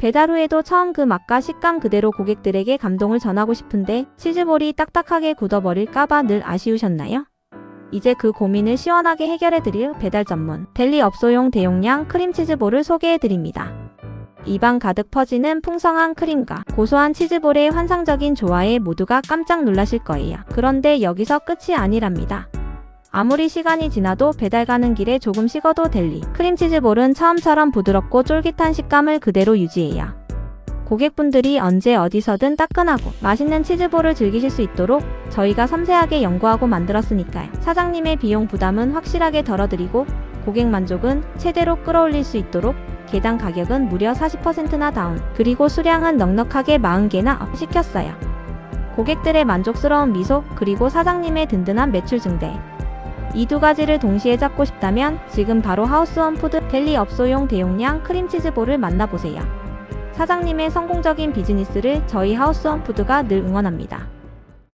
배달 후에도 처음 그 맛과 식감 그대로 고객들에게 감동을 전하고 싶은데 치즈볼이 딱딱하게 굳어버릴까봐 늘 아쉬우셨나요? 이제 그 고민을 시원하게 해결해드릴 배달 전문 델리 업소용 대용량 크림치즈볼을 소개해드립니다. 입안 가득 퍼지는 풍성한 크림과 고소한 치즈볼의 환상적인 조화에 모두가 깜짝 놀라실 거예요. 그런데 여기서 끝이 아니랍니다. 아무리 시간이 지나도 배달 가는 길에 조금 식어도 델리 크림치즈볼은 처음처럼 부드럽고 쫄깃한 식감을 그대로 유지해요. 고객분들이 언제 어디서든 따끈하고 맛있는 치즈볼을 즐기실 수 있도록 저희가 섬세하게 연구하고 만들었으니까요. 사장님의 비용 부담은 확실하게 덜어드리고 고객 만족은 최대로 끌어올릴 수 있도록 개당 가격은 무려 40%나 다운 그리고 수량은 넉넉하게 40개나 업 시켰어요. 고객들의 만족스러운 미소 그리고 사장님의 든든한 매출 증대 이 두 가지를 동시에 잡고 싶다면 지금 바로 하우스원 푸드 델리 업소용 대용량 크림치즈볼을 만나보세요. 사장님의 성공적인 비즈니스를 저희 하우스원 푸드가 늘 응원합니다.